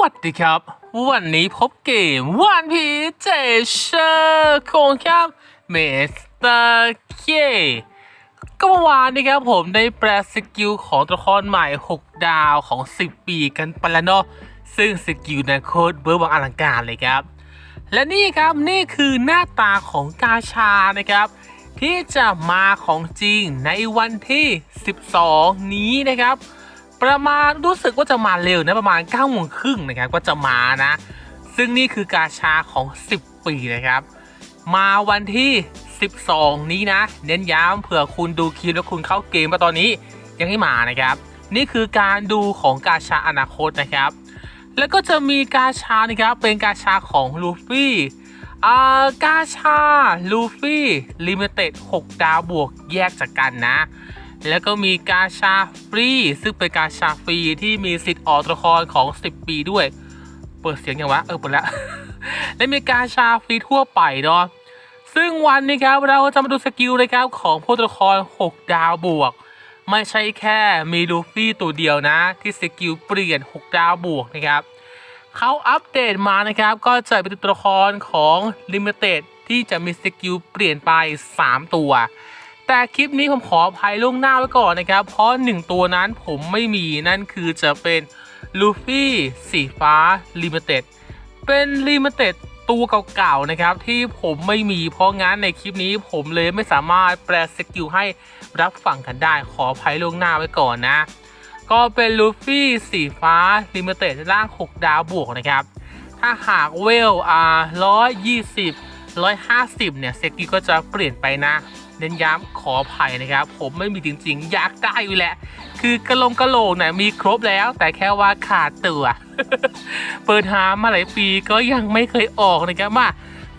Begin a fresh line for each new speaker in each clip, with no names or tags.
วัสดีครับ วันนี้พบเกมวันพีเจเชอร์ของครับเมสเตอร์เคก็เมื่อวานนี้ครับผมได้แปลสกิลของตัวละครใหม่ 6 ดาวของ 10 ปีกันไปแล้วเนาะซึ่งสกิลนะโคตรเบอร์วังอลังการเลยครับ และนี่ครับนี่คือหน้าตาของกาชานะครับ ที่จะมาของจริงในวันที่ 12 นี้นะครับ ประมาณรู้สึกว่าจะมาเร็วนะประมาณ9ก้าโมงครึ่งนะครับก็จะมานะ ซึ่งนี่คือกาชาของ 10 ปีนะครับ มาวันที่ 12 นี้นะ เน้นย้ำเผื่อคุณดูคลิปแล้วคุณเข้าเกมมาตอนนี้ยังไม่มานะครับ นี่คือการดูของกาชาอนาคตนะครับ แล้วก็จะมีกาชานะครับเป็นกาชาของลูฟี่อ่ากาชาลูฟี่ลิมิเต็ด6ดาวบวกแยกจากกันนะ แล้วก็มีกาชาฟรี ซึ่งเป็นกาชาฟรีที่มีสิทธิ์ออกตัวครของ 10 ปีด้วย เปิดเสียงยังวะ เออเปิดแล้วและมีกาชาฟรีทั่วไปเนาะซึ่งวันนี้ครับเราจะมาดูสกิลนะครับของพวกตัวละคร6 ดาวบวก ไม่ใช่แค่มีลูฟี่ตัวเดียวนะ ที่สกิลเปลี่ยน 6 ดาวบวกนะครับเขาอัปเดตมานะครับ ก็จะเป็นตัวละครของ Limited ที่จะมีสกิลเปลี่ยนไป 3 ตัว แต่คลิปนี้ผมขออภัยล่วงหน้าไว้ก่อนนะครับ เพราะ1ตัวนั้นผมไม่มีนั่นคือจะเป็นลูฟี่สีฟ้า Limited เป็น Limited ตัวเก่าๆนะครับ ที่ผมไม่มีเพราะงั้นในคลิปนี้ผมเลยไม่สามารถแปลสกิลให้รับฟังกันได้ขออภัยล่วงหน้าไว้ก่อนนะ ก็เป็นลูฟี่สีฟ้าลิมิเต็ดร่าง 6 ดาวบวกนะครับ ถ้าหากเวลอ่าร้อยยี่สิบร้อยห้าสิบเนี่ยสกิลก็จะเปลี่ยนไปนะ เน้นย้ำขออภัยนะครับ ผมไม่มีจริงๆ อยากได้อยู่แหละ คือกระลงกระโหลกเนี่ยมีครบแล้ว แต่แค่ว่าขาดตัว เปิดหามาหลายปีก็ยังไม่เคยออกนะครับมา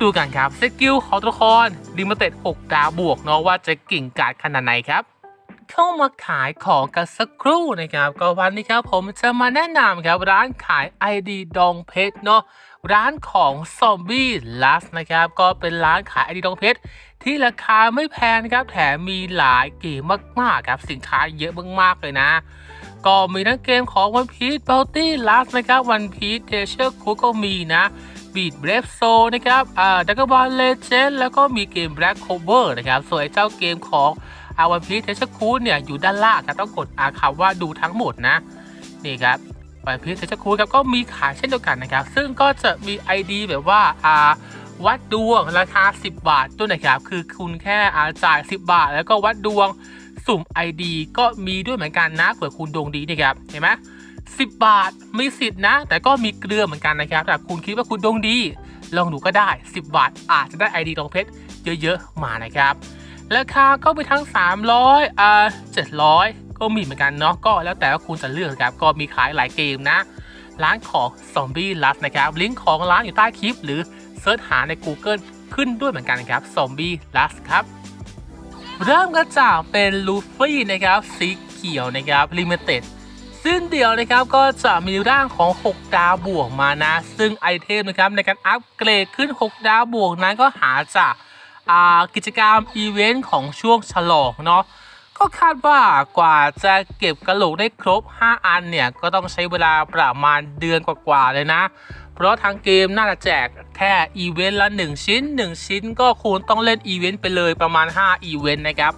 ดูกันครับสกิลของตัวละครลิมเต็ด6ดาวบวกเนาะว่าจะเก่งกาจขนาดไหนครับเข้ามาขายของกันสักครู่นะครับ ก็วันนี้ครับผมจะมาแนะนำครับร้านขาย ID ดองเพชรเนาะร้านของซอมบี้ลัสนะครับ ก็เป็นร้านขาย ID ดองเพชร ที่ราคาไม่แพงนะครับแถมมีหลายเกมมากๆครับสินค้าเยอะมากๆเลยนะ ก็มีทั้งเกมของวันพี e เบลตี้ลัสนะครับวันพีเทเชอร์คูก็มีนะบีดเบรฟโซนะครับอ่าดักกบอลเลเจนแล้วก็มีเกม Black Cover นะครับส่วนไอ้เจ้าเกมของอาวันพีเทเชอร์คูเนี่ยอยู่ด้านล่างครับต้องกดอาคำว่าดูทั้งหมดนะนี่ครับวันพีเทเชอร์คูครับก็มีขายเช่นเดียวกันนะครับ ซึ่งก็จะมี ID แบบว่าอ่า วัดดวงราคา 10 บาทด้วนะครับคือคุณแค่อาจ่าย 10 บาท แล้วก็วัดดวงสุ่ม ID ก็มีด้วยเหมือนกันนะเผื่อคุณดวงดีนะครับเห็นไหม10บาทมีสิทธิ์นะ แต่ก็มีเกลือเหมือนกันนะครับแต่คุณคิดว่าคุณดวงดี ลองดูก็ได้ 10 บาท อาจจะได้ ID ทองเพชรเยอะๆมานะครับราคาก็ไปทั้ง 300อ่า700 ก็มีเหมือนกันเนาะก็แล้วแต่ว่าคุณจะเลือกครับก็มีขายหลายเกมนะ ร้านของ Zombie Lust นะครับลิงก์ของร้านอยู่ใต้คลิป หรือเซิร์ชหาใน Google ขึ้นด้วยเหมือนกันครับ Zombie Lust ครับ เริ่มกันจากเป็นลูฟี่นะครับสีเขียวนะครับลิมิเต็ดซึ่งเดียวนะครับก็จะมีร่างของ 6 ดาวบวกมานะ ซึ่งไอเทมนะครับในการอัปเกรดขึ้น 6 ดาวบวกนั้นก็หาจากกิจกรรมอีเวนต์ของช่วงฉลองเนาะ ก็คาดว่ากว่าจะเก็บกระโหลกได้ครบ 5 อันเนี่ย ก็ต้องใช้เวลาประมาณเดือนกว่าๆเลยนะ เพราะทางเกมน่าจะแจกแค่อีเวนต์ละ 1 ชิ้น 1 ชิ้นก็คุณต้องเล่นอีเวนต์ไปเลยประมาณ 5 อีเวนต์นะครับ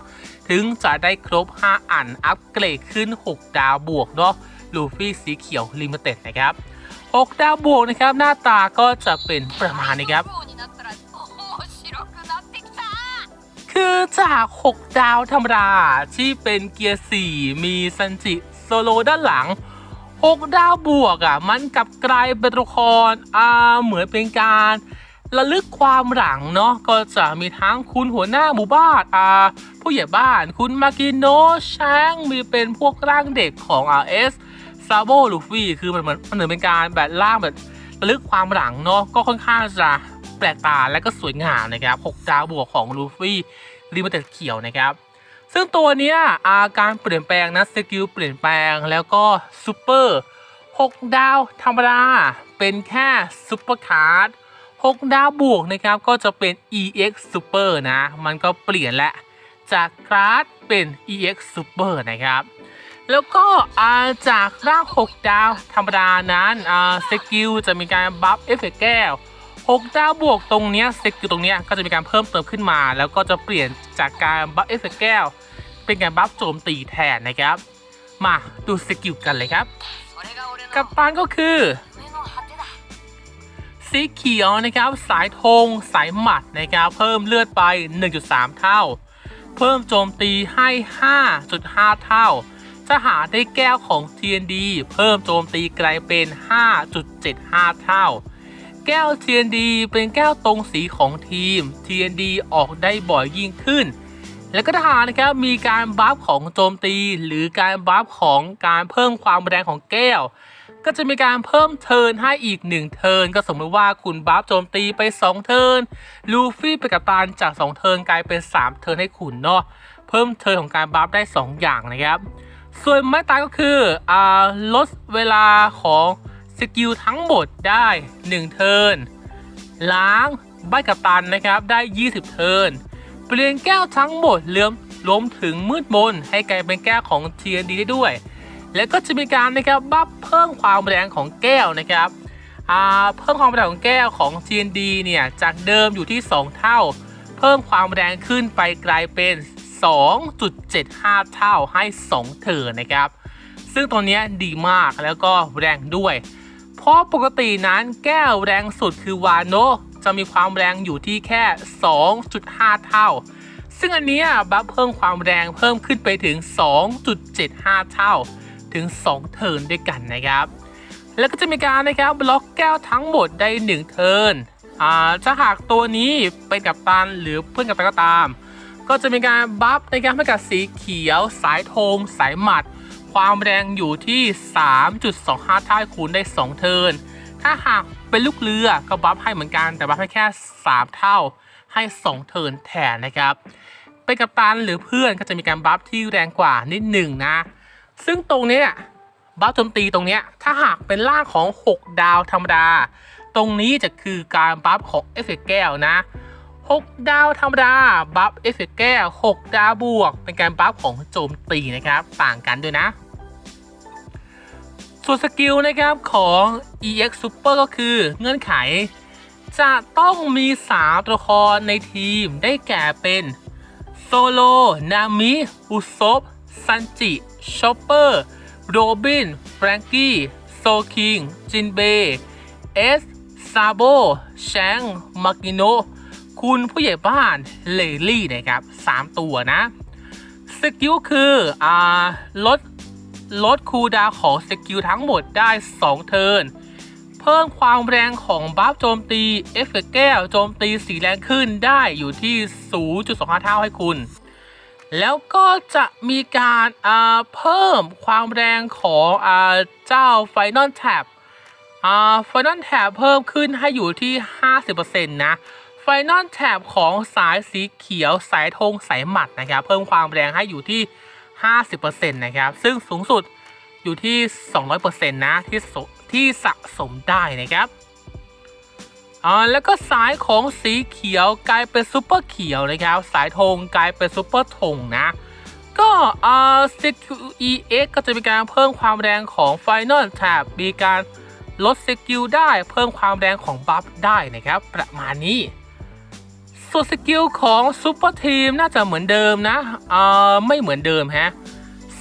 ถึงจะได้ครบ 5 อันอัปเกรดขึ้น 6 ดาวบวกเนาะลูฟี่สีเขียวลิมิเต็ดนะครับ 6 ดาวบวกนะครับ หน้าตาก็จะเป็นประมาณนี้ครับ จาก6ดาวธรรมดาที่เป็นเกียร์ 4 มีซันจิโซโลด้านหลัง 6 ดาวบวกอะ มันกลับกลายเป็นตัวละครอ่าเหมือนเป็นการระลึกความหลังเนาะก็จะมีทั้งคุณหัวหน้าหมู่บ้านอ่าผู้ใหญ่บ้านคุณมากิโนช้างมีเป็นพวกร่างเด็กของ RS ซาโบลูฟี่คือมันเหมือนมันเหมือนเป็นการแบบร่างแบบระลึกความหลังเนาะก็ค่อนข้างจะแปลกตาและก็สวยงามนะครับ 6 ดาวบวกของลูฟี่ ลิมิเต็ดเขียวนะครับ ซึ่งตัวเนี้ยอาการเปลี่ยนแปลงนะสกิลเปลี่ยนแปลงแล้วก็ซูเปอร์6ดาวธรรมดา เป็นแค่ซูเปอร์คาร์ด6ดาวบวกนะครับก็จะเป็น EX Super นะ มันก็เปลี่ยนและ จากคาร์ดเป็น EX Super นะครับแล้วก็าจากร่าง 6 ดาวธรรมดานั้นสกิลจะมีการบัฟเอฟเฟกต์แก้ว 6ดาบวกตรงเนี้ยเซ็กอยู่ตรงเนี้ยก็จะมีการเพิ่มเติมขึ้นมา แล้วก็จะเปลี่ยนจากการบัฟเอฟเฟกแก้ว เป็นการบัฟโจมตีแทนนะครับ มาดูสกิลกันเลยครับ กับปานก็คือ สีเขียวนะครับ สายธงสายหมัดนะครับ เพิ่มเลือดไป 1.3 เท่า เพิ่มโจมตีให้ 5.5 เท่าจะหาได้แก้วของ TND เพิ่มโจมตีกลายเป็น 5.75 เท่า แก้ว TND เป็นแก้วตรงสีของทีม TND ออกได้บ่อยยิ่งขึ้น แล้วก็ทหารนะครับมีการบัฟของโจมตี หรือการบัฟของการเพิ่มความแรงของแก้ว ก็จะมีการเพิ่มเทิร์นให้อีก 1 เทิร์นก็สมมติว่าคุณบัฟโจมตีไป 2 เทิร์นลูฟี่ไปกับตานจาก 2 เทิร์นกลายเป็น 3 เทิร์นให้คุณเนาะเพิ่มเทิร์นของการบัฟได้ 2 อย่างนะครับ ส่วนไม้ตายก็คืออ่าลดเวลาของ สกิลทั้งหมดได้ 1 เทิร์นล้างใบกับตันนะครับได้ 20 เทิร์นเปลี่ยนแก้วทั้งหมดเลื่อมรวมถึงมืดมนให้กลายเป็นแก้วของ TND ได้ด้วย แล้วก็จะมีการนะครับบัฟเพิ่มความแรงของแก้วนะครับอ่าเพิ่มความแรงของแก้วของ TND เนี่ยจากเดิมอยู่ที่ 2 เท่า เพิ่มความแรงขึ้นไปกลายเป็น 2.75 เท่าให้ 2 เทิร์นนะครับ ซึ่งตัวเนี้ยดีมากแล้วก็แรงด้วย เพราะปกตินั้นแก้วแรงสุดคือวาโนจะมีความแรงอยู่ที่แค่ 2.5 เท่า ซึ่งอันนี้บัฟเพิ่มความแรงเพิ่มขึ้นไปถึง 2.75 เท่า ถึง 2 เทิร์นด้วยกันนะครับ แล้วก็จะมีการนะครับบล็อกแก้วทั้งหมดได้ 1 เทิร์นอ่าถ้าหากตัวนี้เป็นกับตันหรือเพื่อนกับตันก็ตาม ก็จะมีการบัฟในการให้กับสีเขียว สายธงสายหมัด ความแรงอยู่ที่ 3.25 เท่าคูณได้ 2 เทิร์น ถ้าหากเป็นลูกเรือก็บัฟให้เหมือนกัน แต่บัฟให้แค่ 3 เท่าให้ 2 เทิร์นแทนนะครับ เป็นกัปตันหรือเพื่อนก็จะมีการบัฟที่แรงกว่านิดหนึ่งนะ ซึ่งตรงนี้บัฟโจมตีตรงนี้ถ้าหากเป็นล่างของ 6 ดาวธรรมดา ตรงนี้จะคือการบัฟของเอฟเฟกต์แก้วนะ 6 ดาวธรรมดา บัฟเอฟเฟกแก้6 ดาวบวก เป็นการบัฟของโจมตีนะครับ ต่างกันด้วยนะ ส่วนสกิลนะครับของ EX Super ก็คือเงื่อนไข จะต้องมี 3 ตัวละครในทีมได้แก่เป็นโซโล นามิอุซบซันจิชอปเปอร์ โรบิน แฟรงกี้ โซคิง จินเบ เอส ซาโบ แชงมากิโน คุณผู้ใหญ่บ้านเลลี่นะครับ3ตัวนะสกิลคืออ่าลดลดคูดาวของสกิลทั้งหมดได้ 2 เทิร์นเพิ่มความแรงของบัฟโจมตีเอฟเฟกต์แก้วโจมตีสีแรงขึ้นได้อยู่ที่ 0.25 เท่าให้คุณ แล้วก็จะมีการเพิ่มความแรงของอเจ้าไฟนอลแท็บไฟนอลแท็บเพิ่มขึ้นให้อยู่ที่ 50%นะ ไฟนอลแท็บของสายสีเขียวสายธงสายหมัดนะครับ เพิ่มความแรงให้อยู่ที่ 50%นะครับ ซึ่งสูงสุดอยู่ที่ 200%นะที่ที่สะสมได้นะครับอ่าแล้วก็สายของสีเขียวกลายเป็นซูเปอร์เขียวนะครับ สายธงกลายเป็นซูเปอร์ธงนะ ก็อ่า CQEX ก็จะมีการเพิ่มความแรงของ Final Tab มีการลดสกิลได้เพิ่มความแรงของบัฟได้นะครับ ประมาณนี้ ส่วนสกิลของซูเปอร์ทีมน่าจะเหมือนเดิมนะอ่าไม่เหมือนเดิมฮะ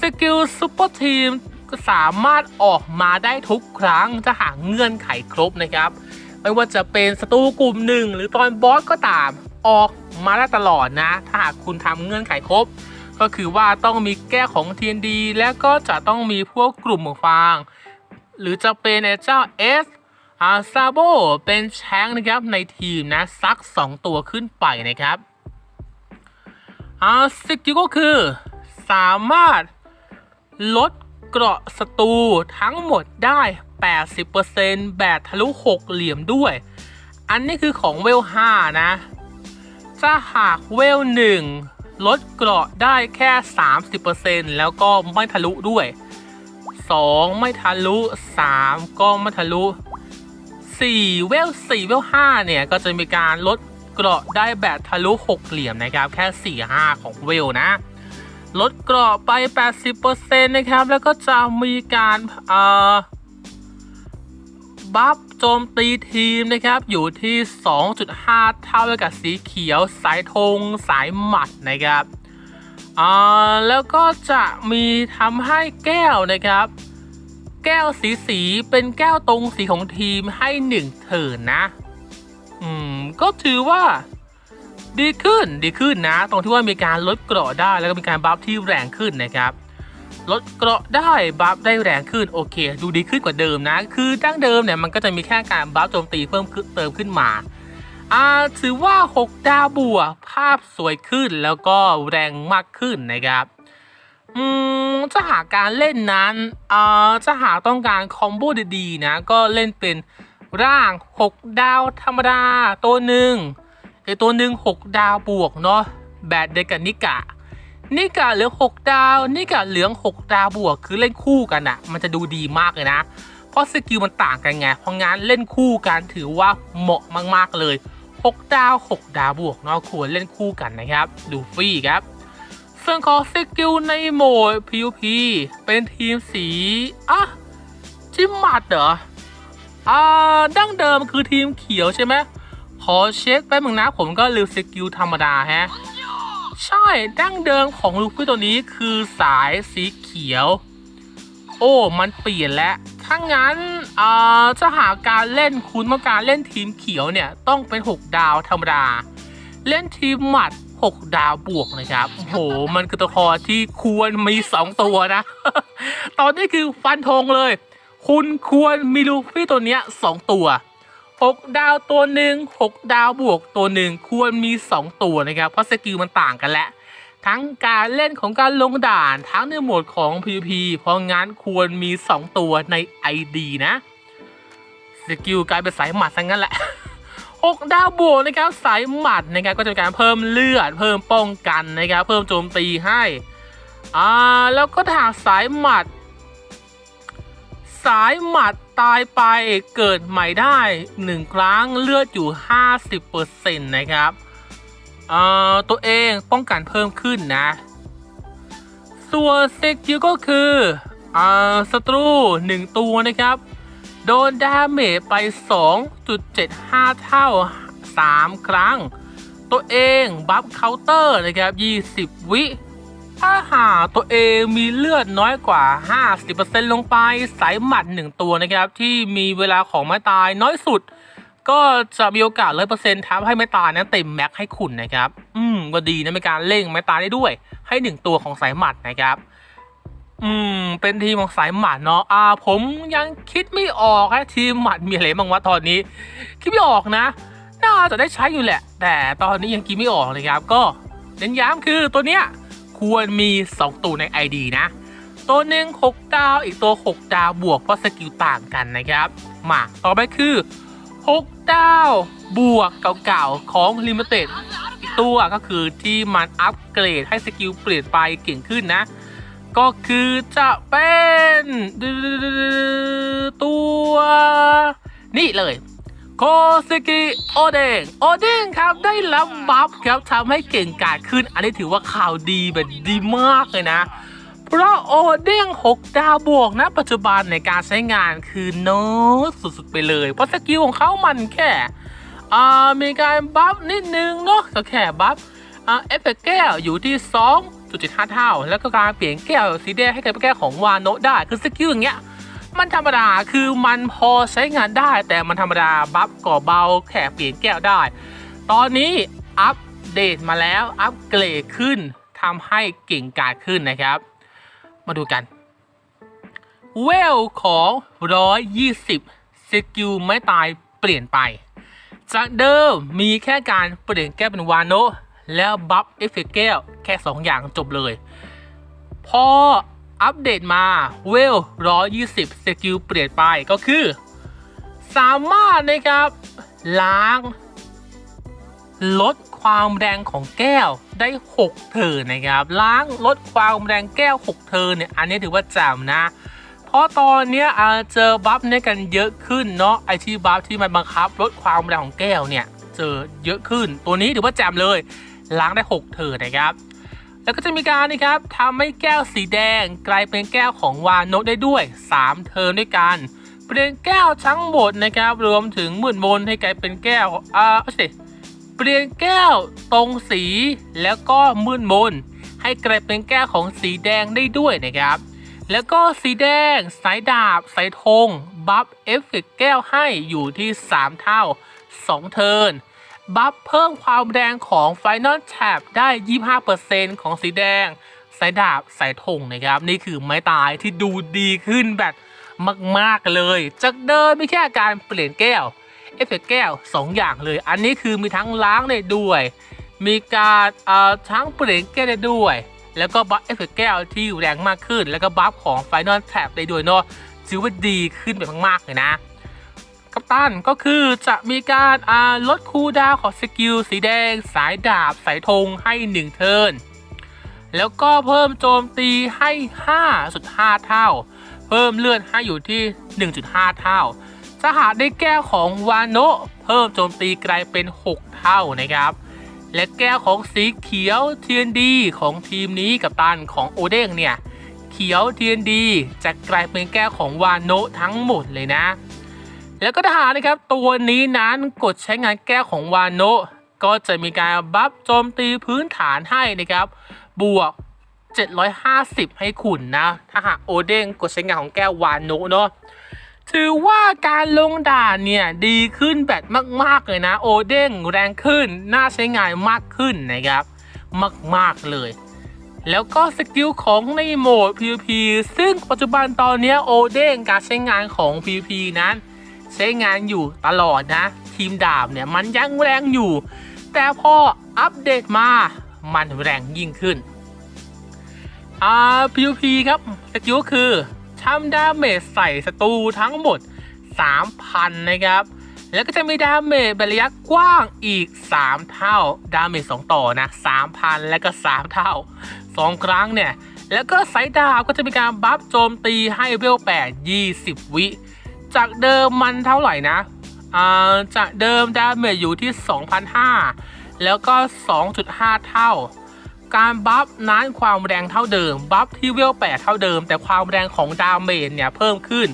สกิลซูเปอร์ทีมก็สามารถออกมาได้ทุกครั้งจะหาเงื่อนไขครบนะครับ ไม่ว่าจะเป็นศัตรูกลุ่มหนึ่งหรือตอนบอสก็ตามออกมาได้ตลอดนะ ถ้าหากคุณทำเงื่อนไขครบ ก็คือว่าต้องมีแก้ของ TND และก็จะต้องมีพวกกลุ่มหมวกฟาง หรือจะเป็นไอ้เจ้า S อาซาโบเป็นแชงค์นะครับในทีมนะสัก 2 ตัวขึ้นไปนะครับอาสกิลก็คือ สามารถลดเกราะศัตรูทั้งหมดได้ 80%แบบทะลุ 6 เหลี่ยมด้วย อันนี้คือของเวล 5 นะ ถ้าหากเวล 1 ลดเกราะได้แค่ 30%แล้วก็ไม่ทะลุด้วย 2 ไม่ทะลุ 3 ก็ไม่ทะลุ 4 เวล 4 เวล 5 เนี่ย ก็จะมีการลดเกราะได้แบบทะลุ 6 เหลี่ยมนะครับ แค่ 4 5 ของเวลนะ ลดเกราะไป 80%นะครับ แล้วก็จะมีการเอ่อบัฟโจมตีทีมนะครับ อยู่ที่ 2.5 เท่ากับสีเขียว สายธงสายหมัดนะครับอ่าแล้วก็จะมีทำให้แก้วนะครับ แก้วสีสีเป็นแก้วตรงสีของทีมให้หนึ่งเถินนะ อืม ก็ถือว่า ดีขึ้นดีขึ้นนะ ตรงที่ว่ามีการลดเกราะได้แล้วก็มีการบัฟที่แรงขึ้นนะครับ ลดเกราะได้บัฟได้แรงขึ้นโอเค ดูดีขึ้นกว่าเดิมนะ คือดั้งเดิมเนี่ยมันก็จะมีแค่การบัฟโจมตีเพิ่มเติมขึ้นมาอ่าถือว่า 6 ดาวบัวภาพสวยขึ้นแล้วก็แรงมากขึ้นนะครับ อืมถ้าหาการเล่นนั้นเอ่าถ้าหาต้องการคอมโบดีๆนะ ก็เล่นเป็นร่าง 6 ดาวธรรมดาตัวหนึ่งไอตัวหนึ่ง6 ดาวบวกเนาะแบดเดกับนิกะนิกะเหลือง6 ดาวนิกะเหลือง 6 ดาวบวก คือเล่นคู่กันอะมันจะดูดีมากเลยนะ เพราะสกิลมันต่างกันไง เพราะงั้นเล่นคู่กันถือว่าเหมาะมากๆเลย 6 ดาว 6 ดาวบวกเนาะควรเล่นคู่กันนะครับ ดูฟรีครับ ส่วนขอสกิลในโหมด PVP เป็นทีมสีอะจิมมัดเหรอ อ่า ดั้งเดิมคือทีมเขียวใช่ไหมขอเช็คแป๊บนึงนะผมก็ลืมสกิลธรรมดาแฮะ ใช่ ดั้งเดิมของลูฟี่ตัวนี้คือสายสีเขียว โอ้ มันเปลี่ยนแล้ว ถ้างั้นอ่าจะหาการเล่นคุณต้องการเล่นทีมเขียวเนี่ย ต้องเป็น 6 ดาวธรรมดา เล่นทีมหมัด 6 ดาวบวกนะครับ โห มันคือตัวคอที่ควรมี 2 ตัวนะ ตอนนี้คือฟันธงเลย คุณควรมีลูฟี่ตัวเนี้ย 2 ตัว 6 ดาวตัวหนึ่ง6 ดาวบวกตัวหนึ่งควรมี 2 ตัวนะครับ เพราะสกิลมันต่างกันแหล้วทั้งการเล่นของการลงด่านทั้งในโหมดของ PVP เพราะงั้นควรมี 2 ตัวใน ID นะ สกิลกลายเป็นสายหมัดซะงั้นแหละ 6 ดาวบวกนะครับสายหมัดนะครับก็จะเป็นการเพิ่มเลือด เพิ่มป้องกันนะครับเพิ่มโจมตีให้อ่าแล้วก็ถ้าหากสายหมัด สายหมัดตายไปเกิดใหม่ได้ 1 ครั้งเลือดอยู่ 50%นะครับอ่าตัวเองป้องกันเพิ่มขึ้นนะ ส่วนสกิลก็คืออ่าศัตรู 1 ตัวนะครับ โดนดาเมจไป 2.75 เท่า 3 ครั้ง ตัวเองบัฟเคาน์เตอร์นะครับ 20 วิถ้าหาตัวเองมีเลือดน้อยกว่า 50%ลงไปสายหมัด 1 ตัวนะครับ ที่มีเวลาของไม้ตายน้อยสุด ก็จะมีโอกาส 100%ทำให้ไม้ตายนั้นเต็มแม็กให้คุณนะครับ อืมก็ดีนะในการเล่งไม้ตายได้ด้วย ให้ 1 ตัวของสายหมัดนะครับ อืม เป็นทีมของสายหมัดเนาะ อ่า ผมยังคิดไม่ออกฮะทีมหมัดมีอะไรบ้างวะตอนนี้ คิดไม่ออกนะ น่าจะได้ใช้อยู่แหละ แต่ตอนนี้ยังคิดไม่ออกเลยครับ ก็เน้นย้ำคือตัวเนี้ยควรมี 2 ตัวใน ID นะ ตัวหนึ่ง6 ดาว อีกตัว 6 ดาวบวกเพราะสกิลต่างกันนะครับ มาต่อไปคือ 6 ดาวบวกเก่าๆของ Limited อีกตัวก็คือที่มันอัปเกรดให้สกิลเปลี่ยนไปเก่งขึ้นนะ ก็คือจะเป็นตัว นี่เลยโคสกิโอเดงโอเดงครับได้รับบัฟครับทำให้เก่งกาจขึ้น อันนี้ถือว่าข่าวดีแบบดีมากเลยนะ เพราะโอเด้ง6 ดาวบวกนะ ปัจจุบันในการใช้งานคือโน้ตสุดๆไปเลย เพราะสกิลของเขามันแค่มีการบัฟนิดนึงเนาะก็แค่บัฟเอฟเฟกต์แก้วอยู่ที่ 2.75เท่า แล้วก็การเปลี่ยนแก้วสีแดงให้กลายเป็นแก้วของวานโนะได้ คือสกิลอย่างเงี้ย มันธรรมดา คือมันพอใช้งานได้ แต่มันธรรมดา บัฟก่อเบา แค่เปลี่ยนแก้วได้ ตอนนี้อัปเดตมาแล้ว อัปเกรดขึ้นทำให้เก่งกาจขึ้นนะครับ มาดูกัน เวลของ 120 สกิลไม่ตายเปลี่ยนไป จากเดิมมีแค่การเปลี่ยนแก้วเป็นวานโนะแล้วบัฟเอฟเฟกต์แก้ว ค่ 2 อย่างจบเลย พออัปเดตมาเวล 120 สกิลเปลี่ยนไปก็คือ สามารถนะครับ ล้าง ลดความแรงของแก้วได้ 6 เทินนะครับ ล้างลดความแรงแก้ว 6 เทินเนี่ยอันนี้ถือว่าแจ่มนะ เพราะตอนเนี้ยอาเจอบัฟเนี่ยกันเยอะขึ้นเนาะไอที่บัฟที่มันบังคับลดความแรงของแก้วเนี่ยเจอเยอะขึ้นตัวนี้ถือว่าแจมเลย ล้างได้ 6 เทินนะครับ แล้วก็จะมีการนะครับทำให้แก้วสีแดง กลายเป็นแก้วของวานโนะได้ด้วย 3 เทิร์นด้วยกัน เปลี่ยนแก้วทั้งหมดนะครับ รวมถึงหมื่นมนให้กลายเป็นแก้วอ่าเอาสิเปลี่ยนแก้วตรงสีแล้วก็มืดมนให้กลายเป็นแก้วของสีแดงได้ด้วยนะครับ แล้วก็สีแดง สายดาบ สายธง บัฟเอฟเฟกต์แก้วให้อยู่ที่ 3 เท่า 2 เทิร์น บัฟเพิ่มความแรงของ Final Tab ได้ 25%ของสีแดง สายดาบ สายธงนะครับ นี่คือไม้ตายที่ดูดีขึ้นแบบมาก ๆ เลย จากเดิมมีแค่การเปลี่ยนแก้ว เอฟเฟกต์แก้ว 2 อย่างเลย อันนี้คือมีทั้งล้างได้ด้วย มีการเอ่อทั้งเปลี่ยนแก้วได้ด้วย แล้วก็บัฟเอฟเฟกต์แก้วที่แรงมากขึ้น แล้วก็บัฟของ Final Tab ได้ด้วยเนาะถือว่าดีขึ้นแบบมากๆเลยนะ กัปตันก็คือจะมีการาลดคูดาวของสกิลสีแดง สายดาบ สายธงให้ 1 เทิร์นแล้วก็เพิ่มโจมตีให้ 5.5 เท่า เพิ่มเลือดให้อยู่ที่ 1.5 เท่าถ้าหาได้แก้วของวานโนเพิ่มโจมตีกลายเป็น 6 เท่านะครับ และแก้วของสีเขียว TND ของทีมนี้กับตันของโอเด้งเนี่ย เขียว TND จะกลายเป็นแก้วของวานโนทั้งหมดเลยนะ แล้วก็ทหารนะครับ ตัวนี้นั้นกดใช้งานแก้วของวานโนะก็จะมีการบัฟโจมตีพื้นฐานให้นะครับ บวก 750 ให้ขุนนะ ถ้าหากโอเด้งกดใช้งานของแก้ววานโนะเนาะถือว่าการลงด่านเนี่ย ดีขึ้นแบบมาก ๆ เลยนะ โอเด้งแรงขึ้น น่าใช้งานมากขึ้นนะครับ มาก ๆ เลย แล้วก็สกิลของในโหมด PVP ซึ่งปัจจุบันตอนนี้โอเด้งการใช้งานของ PVP นั้น ใช้งานอยู่ตลอดนะ ทีมดาบเนี่ยมันยังแรงอยู่ แต่พออัปเดตมามันแรงยิ่งขึ้นอ่า PVP ครับสกิลก็คือทำดาเมจใส่ศัตรูทั้งหมด 3,000 นะครับ แล้วก็จะมีดาเมจระยะกว้างอีก 3 เท่า ดาเมจ2ต่อนะ 3,000 แล้วก็ 3 เท่า 2 ครั้งเนี่ย แล้วก็สายดาบก็จะมีการบัฟโจมตีให้เวล8 20 วิ จากเดิมมันเท่าไหร่นะอ่าจากเดิมดาเมจอยู่ที่ 2,500 แล้วก็ 2.5 เท่า การบัฟนั้นความแรงเท่าเดิม บัฟที่เวล8เท่าเดิม แต่ความแรงของดาเมจเนี่ยเพิ่มขึ้น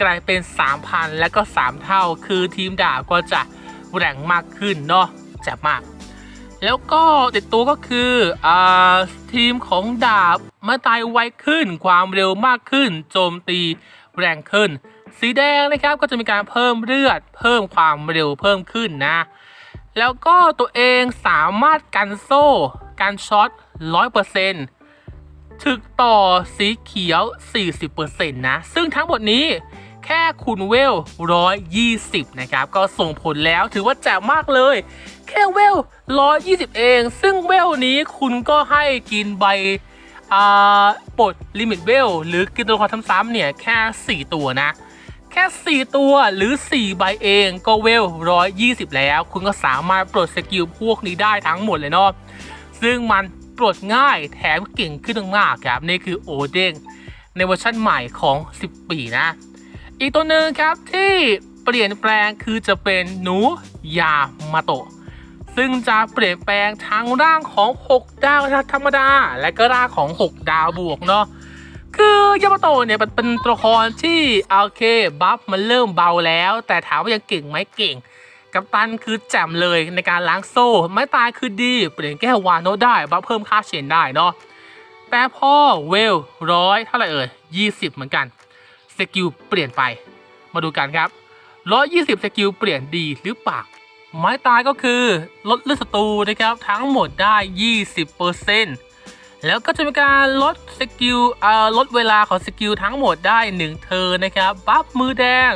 กลายเป็น 3,000 และก็ 3 เท่า คือทีมดาบก็จะแรงมากขึ้นเนาะจะมากแล้วก็ติดตัวก็คืออ่าทีมของดาบมาตายไวขึ้น ความเร็วมากขึ้น โจมตีแรงขึ้น สีแดงนะครับก็จะมีการเพิ่มเลือด เพิ่มความเร็วเพิ่มขึ้นนะ แล้วก็ตัวเองสามารถกันโซ่กันช็อต100%ถึกต่อสีเขียว 40%นะ ซึ่งทั้งหมดนี้แค่คุณเวล 120 นะครับ ก็ส่งผลแล้วถือว่าแจ๋วมากเลย แค่เวล 120 เอง ซึ่งเวลนี้คุณก็ให้กินใบอ่าปลดลิมิตเวล หรือกินตัวละครซ้ำๆเนี่ย แค่ 4 ตัวนะ แค่ 4 ตัวหรือ 4 ใบเองก็เวล 120 แล้ว คุณก็สามารถปลดสกิลพวกนี้ได้ทั้งหมดเลยเนาะซึ่งมันปลดง่ายแถมเก่งขึ้นมากครับ นี่คือโอเด้งในเวอร์ชันใหม่ของ 10 ปีนะ อีกตัวหนึ่งครับที่เปลี่ยนแปลงคือจะเป็นหนูยามาโตะซึ่งจะเปลี่ยนแปลงทั้งร่างของ 6 ดาวธรรมดา และก็ร่างของ 6 ดาวบวกเนาะ คือยามาโตะเนี่ยเป็นเป็นตัวละครที่โอเคบัฟมันเริ่มเบาแล้ว แต่ถามว่ายังเก่งไหมเก่ง กัปตันคือแจ่มเลยในการล้างโซ่ ไม้ตายคือดีเปลี่ยนแก้ววานโนได้บัฟเพิ่มค่าเชนได้เนาะแต่พ่อเวลร้อยเท่าไหร่เอ่ย20เหมือนกันสกิลเปลี่ยนไป มาดูกันครับ120สกิลเปลี่ยนดีหรือเปล่าไม้ตายก็คือลดเลือดศัตรูนะครับทั้งหมดได้20% แล้วก็จะมีการลดสกิลเอ่อลดเวลาของสกิลทั้งหมดได้ 1เทอร์นนะครับ บัฟมือแดง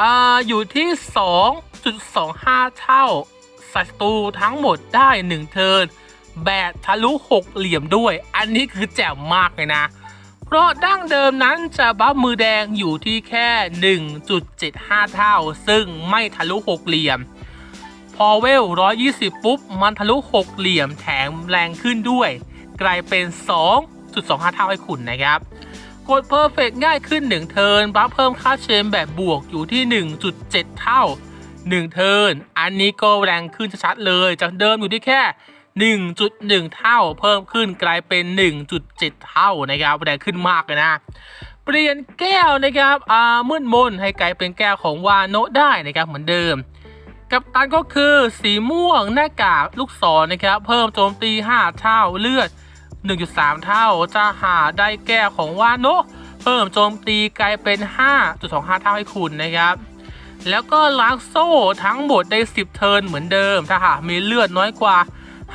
อ่าอยู่ที่ 2.25 เท่าศัตรูทั้งหมดได้ 1 เทิร์นแบดทะลุ 6 เหลี่ยมด้วย อันนี้คือแจ่มมากเลยนะ เพราะดั้งเดิมนั้นจะบัฟมือแดงอยู่ที่แค่ 1.75 เท่า ซึ่งไม่ทะลุ 6 เหลี่ยม พอเวล 120 ปุ๊บ มันทะลุ 6 เหลี่ยมแถมแรงขึ้นด้วย กลายเป็น 2.25 เท่าให้คุณนะครับ กด Perfect ง่ายขึ้น 1 เทิร์นบัฟเพิ่มค่าเชนแบบบวกอยู่ที่ 1.7 เท่า 1 เทิร์นอันนี้ก็แรงขึ้นชัดๆเลย จากเดิมอยู่ที่แค่ 1.1 เท่า เพิ่มขึ้นกลายเป็น 1.7 เท่านะครับแรงขึ้นมากเลยนะเปลี่ยนแก้วนะครับอ่ามืดมนให้กลายเป็นแก้วของวาโนะได้นะครับเหมือนเดิม กับตันก็คือสีม่วงหน้ากากลูกศรนะครับ เพิ่มโจมตี 5 เท่าเลือด 1.3 เท่าจะหาได้แก้วของวาโนะเพิ่มโจมตีกลายเป็น 5.25 เท่าให้คุณนะครับแล้วก็ล้างโซ่ทั้งหมดได้ 10 เทิร์นเหมือนเดิม ถ้าหากมีเลือดน้อยกว่า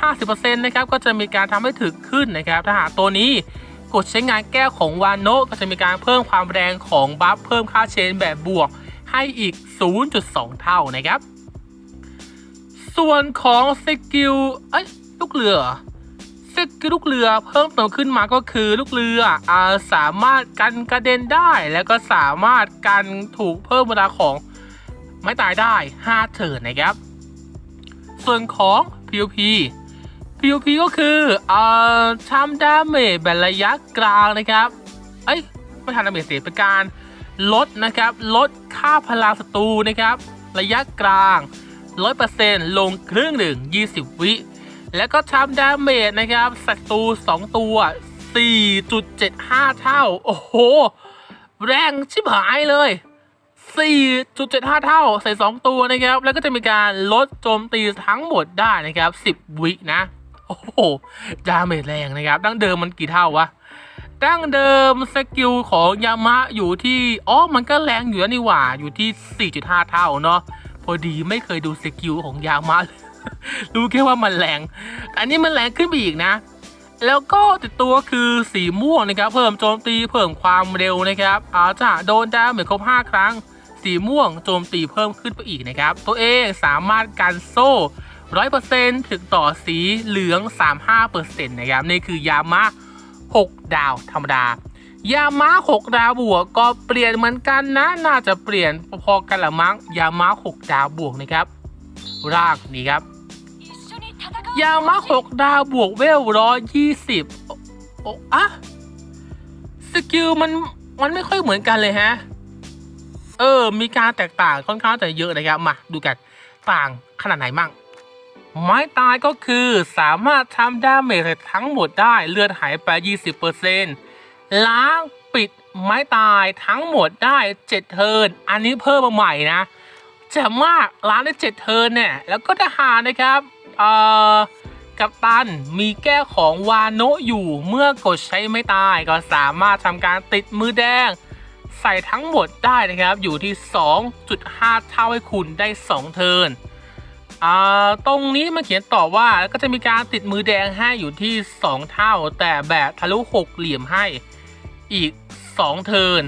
50%นะครับก็จะมีการทำให้ถึกขึ้นนะครับ ถ้าหากตัวนี้กดใช้งานแก้วของวานโนก็จะมีการเพิ่มความแรงของบัฟเพิ่มค่าเชนแบบบวกให้อีก 0.2 เท่านะครับ ส่วนของสกิลเอ้ยลูกเรือ เหรอลูกเรือเพิ่มเติมขึ้นมาก็คือลูกเรืออาสามารถกันกระเด็นได้ แล้วก็สามารถกันถูกเพิ่มเวลาของไม่ตายได้ 5เทิร์นะครับ ส่วนของ PVP PVP ก็คืออ่าทำดาเมจแบบระยะกลางนะครับ เอ้ยไม่ทำดาเมจเสียเป็นการลดนะครับ ลดค่าพลังศัตรูนะครับ ระยะกลาง 100%ลงครึ่งหนึ่ง20 วิ แล้วก็ทำดาเมจนะครับศัตรู2 ตัว 4.75 เท่า โอ้โห แรงชิบหายเลย 4.75 เท่าใส่ 2 ตัวนะครับ แล้วก็จะมีการลดโจมตีทั้งหมดได้นะครับ 10 วินะ โอ้โหดาเมจแรงนะครับดั้งเดิมมันกี่เท่าวะดั้งเดิมสกิลของยามะอยู่ที่อ๋อมันก็แรงอยู่แล้วนี่หว่าอยู่ที่ 4.5 เท่าเนาะพอดีไม่เคยดูสกิลของยามะเลย รู้แค่ว่ามันแรง อันนี้มันแรงขึ้นไปอีกนะ แล้วก็ติดตัวคือสีม่วงนะครับ เพิ่มโจมตีเพิ่มความเร็วนะครับอาจจะโดนดาเมจครบ 5 ครั้ง สีม่วงโจมตีเพิ่มขึ้นไปอีกนะครับ ตัวเองสามารถกันโซ่100%ถึงต่อสีเหลือง 35%นะครับ นี่คือยามะ 6 ดาวธรรมดา ยามา6ดาวบวกก็เปลี่ยนเหมือนกันนะ น่าจะเปลี่ยนพอๆกันละมั้ง ยามา6ดาวบวกนะครับ รากนี้ครับ ยาวมากหกดาวบวกเวลร้อยยี่สิบโอ้อะสกิลมันมันไม่ค่อยเหมือนกันเลยฮะ เออ มีการแตกต่างค่อนข้างแต่เยอะนะครับ มาดูกันต่างขนาดไหนมั่ง ไม้ตายก็คือสามารถทำดาเมจทั้งหมดได้เลือดหายไปยี่สิบเปอร์20%ล้างปิดไม้ตายทั้งหมดได้เจ็ดเทินอันนี้เพิ่มมาใหม่นะ จะมากล้างได้เจ็ดเทินเนี่ย แล้วก็ทหารนะครับ เอ่อกับตันมีแก้วของวาโนะอยู่เมื่อกดใช้ไม่ตายก็สามารถทำการติดมือแดง ใส่ทั้งหมดได้นะครับ อยู่ที่ 2.5 เท่าให้คุณได้ 2 เทิร์นตรงนี้มันเขียนต่อว่าก็จะมีการติดมือแดงให้อยู่ที่ 2 เท่า แต่แบบทะลุหกเหลี่ยมให้อีก 2 เทิร์น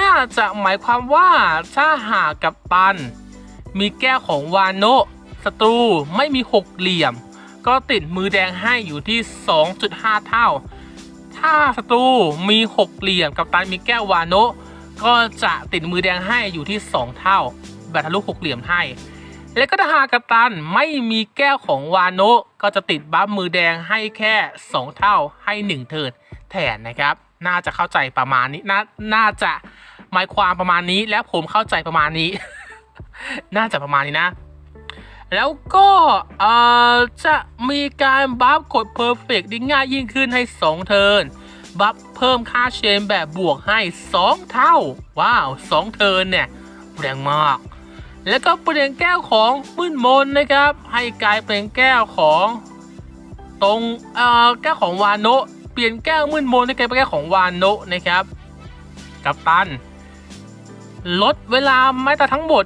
น่าจะหมายความว่าถ้าหากกับตัน มีแก้วของวานโนะ ศัตรูไม่มีหกเหลี่ยม ก็ติดมือแดงให้อยู่ที่ 2.5 เท่า ถ้าศัตรูมีหกเหลี่ยมกับตันมีแก้ววานโนะก็จะติดมือแดงให้อยู่ที่ 2 เท่า แบบทะลุหกเหลี่ยมให้ และก็ถ้าหากกัปตันไม่มีแก้วของวาโนะก็จะติดบัฟมือแดงให้แค่ 2 เท่าให้ 1 เทิร์นแทนนะครับ น่าจะเข้าใจประมาณนี้นาน่าจะหมายความประมาณนี้แล้วผมเข้าใจประมาณนี้ น่าจะประมาณนี้นะ แล้วก็จะมีการบัฟกดเพอร์เฟกได้ง่ายยิ่งขึ้นให้ 2 เทิร์นบัฟเพิ่มค่าเชนแบบบวกให้ 2 เท่า ว้าว 2 เทิร์นเนี่ยแรงมาก แล้วก็เปลี่ยนแก้วของมืดมนนะครับ ให้กลายเป็นแก้วของตรงเอ่อแก้วของวานโนเปลี่ยนแก้วมืดมนให้กลายเป็นแก้วของวานโนะนะครับ กับตัน ลดเวลาไม้ตาทั้งหมด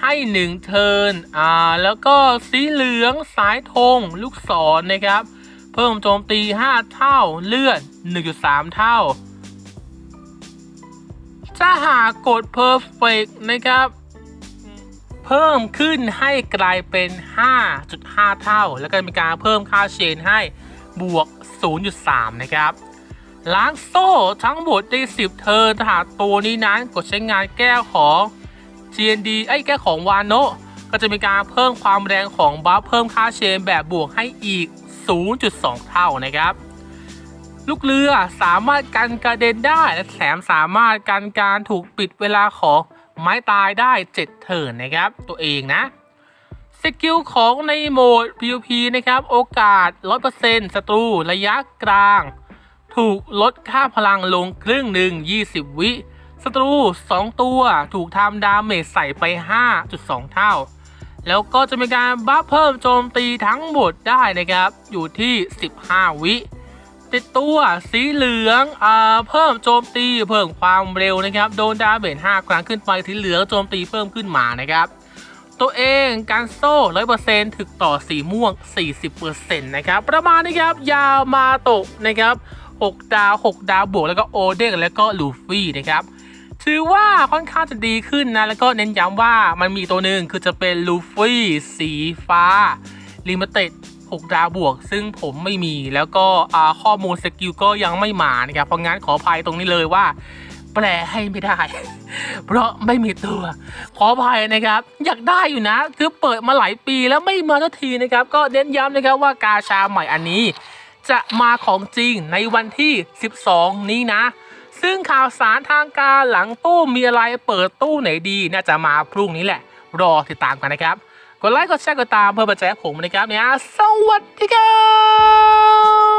ให้1เทินอ่าแล้วก็สีเหลืองสายธงลูกศรนะครับ เพิ่มโจมตี 5 เท่าเลือด1.3 เท่า ถ้าหากกด perfect นะครับ เพิ่มขึ้นให้กลายเป็น 5.5 เท่า แล้วก็มีการเพิ่มค่าเชนให้บวก 0.3 นะครับล้างโซ่ทั้งหมดได้ 10 เทิร์นถ้าหากตัวนี้นั้นกดใช้งานแก้วของ GND ไอ้แก้ของวานโนะก็จะมีการเพิ่มความแรงของบัฟเพิ่มค่าเชนแบบบวกให้อีก 0.2 เท่านะครับ ลูกเรือสามารถกันกระเด็นได้และแถมสามารถกันการถูกปิดเวลาของไม้ตายได้ 7 เทิร์นนะครับ ตัวเองนะสกิลของในโหมด PVP นะครับ โอกาส 100%ศัตรูระยะกลาง ถูกลดค่าพลังลงครึ่งหนึ่ง20 วิ ศัตรู 2 ตัวถูกทำดาเมจใส่ไป 5.2 เท่า แล้วก็จะมีการบัฟเพิ่มโจมตีทั้งหมดได้นะครับ อยู่ที่ 15 วิ ติดตัวสีเหลืองอ่าเพิ่มโจมตีเพิ่มความเร็วนะครับ โดนดาเมจ5ครั้งขึ้นไปสีเหลืองโจมตีเพิ่มขึ้นมานะครับ ตัวเองการโซ่100%ถึกต่อสีม่วง 40%นะครับ ประมาณนี้ครับ ยาวมาโตะนะครับ6ดาว 6 ดาวบวก แล้วก็โอเด้งแล้วก็ลูฟี่นะครับ ถือว่าค่อนข้างจะดีขึ้นนะ แล้วก็เน้นย้ำว่ามันมีตัวหนึ่งคือจะเป็นลูฟี่สีฟ้าลิมิเต็ด6ดาวบวก ซึ่งผมไม่มีแล้วก็ข้อมูลสกิลก็ยังไม่มานะครับเพราะงั้นขออภัยตรงนี้เลยว่า แปลให้ไม่ได้ เพราะไม่มีตัว ขออภัยนะครับ อยากได้อยู่นะ คือเปิดมาหลายปีแล้วไม่มาสักทีนะครับ ก็เน้นย้ำนะครับว่ากาชาใหม่อันนี้ จะมาของจริงในวันที่ 12 นี้นะ ซึ่งข่าวสารทางการหลังตู้มีอะไรเปิดตู้ไหนดีน่าจะมาพรุ่งนี้แหละ รอติดตามกันนะครับ กดไลค์กดแชร์กดตามเพื่อมาแจ้ผมนะครับเนี่ยสวัสดีครับ